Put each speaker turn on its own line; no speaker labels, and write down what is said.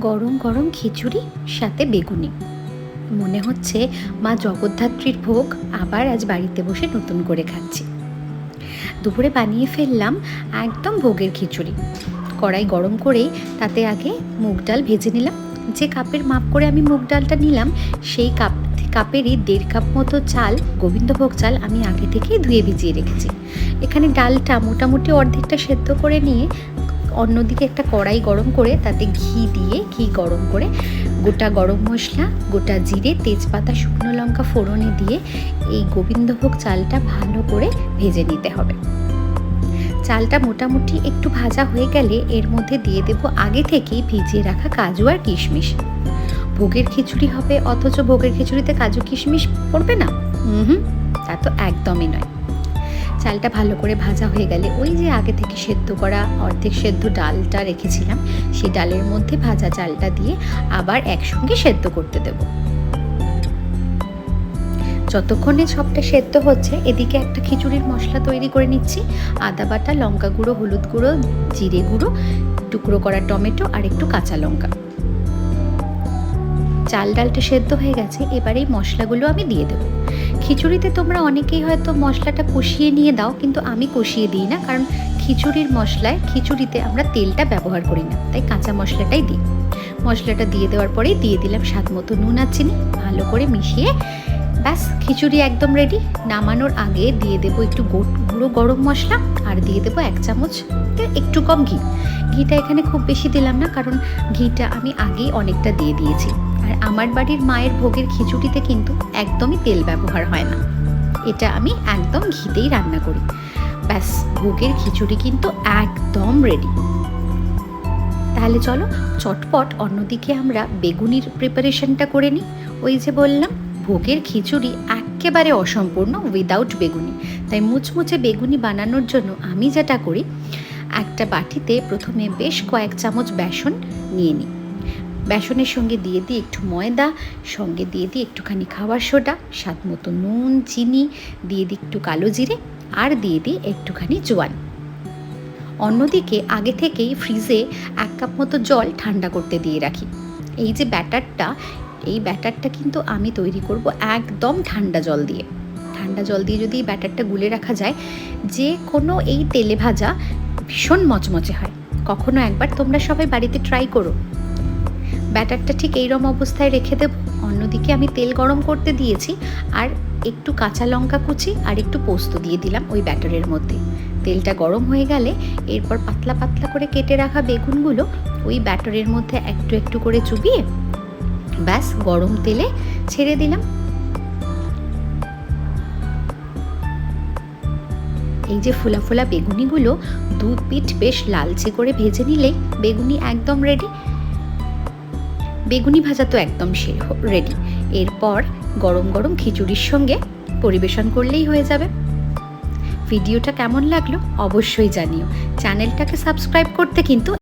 গরম গরম খিচুড়ি, সাথে বেগুনি। মনে হচ্ছে মা জগদ্ধাত্রীর ভোগ আবার আজ বাড়িতে বসে নতুন করে খাচ্ছি। দুপুরে বানিয়ে ফেললাম একদম ভোগের খিচুড়ি। কড়াই গরম করে তাতে আগে মুগ ডাল ভেজে নিলাম। যে কাপের মাপ করে আমি মুগ ডালটা নিলাম, সেই কাপ কাপেরই দেড় কাপ মতো চাল, গোবিন্দভোগ চাল আমি আগে থেকেই ধুয়ে ভিজিয়ে রেখেছি। এখানে ডালটা মোটামুটি অর্ধেকটা সেদ্ধ করে নিয়ে অন্যদিকে একটা কড়াই গরম করে তাতে ঘি দিয়ে, ঘি গরম করে, গোটা গরম মশলা, গোটা জিরে, তেজপাতা, শুকনো লঙ্কা ফোড়নে দিয়ে এই গোবিন্দভোগ চালটা ভালো করে ভেজে নিতে হবে। চালটা মোটামুটি একটু ভাজা হয়ে গেলে এর মধ্যে দিয়ে দেব আগে থেকেই ভিজিয়ে রাখা কাজু আর কিশমিশ। ভোগের খিচুড়ি হবে, অথচ ভোগের খিচুড়িতে কাজু কিশমিশ পড়বে না? হুম তা তো একদমই নয়। চালটা ভালো করে ভাজা হয়ে গেলে ওই যে আগে থেকে সেদ্ধ করা অর্ধেক সেদ্ধ ডালটা রেখেছিলাম, সেই ডালের মধ্যে ভাজা চালটা দিয়ে আবার একসঙ্গে সেদ্ধ করতে দেব। যতক্ষণে সবটা সেদ্ধ হচ্ছে, এদিকে একটা খিচুড়ির মশলা তৈরি করে নিচ্ছি। আদা বাটা, লঙ্কা গুঁড়ো, হলুদ গুঁড়ো, জিরে গুঁড়ো, টুকরো করা টমেটো আর একটু কাঁচা লঙ্কা। চাল ডালটা সেদ্ধ হয়ে গেছে, এবারে এই মশলাগুলো আমি দিয়ে দেবো। খিচুড়িতে তোমরা অনেকেই হয়তো মশলাটা কষিয়ে নিয়ে দাও, কিন্তু আমি কষিয়ে দিই না, কারণ খিচুড়ির মশলায় খিচুড়িতে আমরা তেলটা ব্যবহার করি না, তাই কাঁচা মশলাটাই দিই। মশলাটা দিয়ে দেওয়ার পরেই দিয়ে দিলাম স্বাদ মতো নুন আর চিনি, ভালো করে মিশিয়ে ব্যাস, খিচুড়ি একদম রেডি নামানোর আগে দিয়ে দেবো একটু গুঁড়ো গরম মশলা আর দিয়ে দেবো এক চামচ একটু কম ঘি। ঘিটা এখানে খুব বেশি দিলাম না, কারণ ঘিটা আমি আগেই অনেকটা দিয়ে দিয়েছি। আর আমার বাড়ির মায়ের ভোগের খিচুড়িতে কিন্তু একদমই তেল ব্যবহার হয় না। এটা আমি একদম ঘিতেই রান্না করি। ব্যাস, ভোগের খিচুড়ি কিন্তু একদম রেডি তাহলে চলো, চটপট অন্যদিকে আমরা বেগুনির প্রিপারেশনটা করে নিই। ওই যে বললাম ভোগের খিচুড়ি একেবারে অসম্পূর্ণ উইদাউট বেগুনি। তাই মুচমুচে বেগুনি বানানোর জন্য আমি যেটা করি, একটা বাটিতে প্রথমে বেশ কয়েক চামচ বেসন নিয়ে নিই। বেসনের সঙ্গে দিয়ে দিই একটু ময়দা, সঙ্গে দিয়ে দিই একটুখানি খাবার সোডা, স্বাদ মতো নুন, চিনি, দিয়ে দিই একটু কালো জিরে, আর দিয়ে দিই একটুখানি জোয়ান। অন্যদিকে আগে থেকেই ফ্রিজে এক কাপ মতো জল ঠান্ডা করতে দিয়ে রাখি। এই যে ব্যাটারটা এই ব্যাটারটা কিন্তু আমি তৈরি করব একদম ঠান্ডা জল দিয়ে। ঠান্ডা জল দিয়ে যদি ব্যাটারটা গুলে রাখা যায়, যে কোনো এই তেলে ভাজা ভীষণ মচমচে হয়। কখনো একবার তোমরা সবাই বাড়িতে ট্রাই করো। ব্যাটারটা ঠিক এইরকম অবস্থায় রেখে দেব, অন্যদিকে আমি তেল গরম করতে দিয়েছি আর একটু কাঁচা লঙ্কা কুচি আর একটু পোস্ত দিয়ে দিলাম ওই ব্যাটারের মধ্যে। তেলটা গরম হয়ে গেলে এরপর পাতলা পাতলা করে কেটে রাখা বেগুনগুলো ওই ব্যাটারের মধ্যে একটু একটু করে চুবিয়ে ব্যাস, গরম তেলে ছেড়ে দিলাম। এই যে ফোলা ফোলা বেগুনিগুলো, দু পিঠ বেশ লালচে করে ভেজে নিলেই বেগুনি একদম রেডি বেগুনি ভাজা তো একদম রেডি এরপর গরম গরম খিচুড়ির সঙ্গে পরিবেশন করলেই হয়ে যাবে। ভিডিওটা কেমন লাগল অবশ্যই জানিও। চ্যানেলটাকে সাবস্ক্রাইব করতে কিন্তু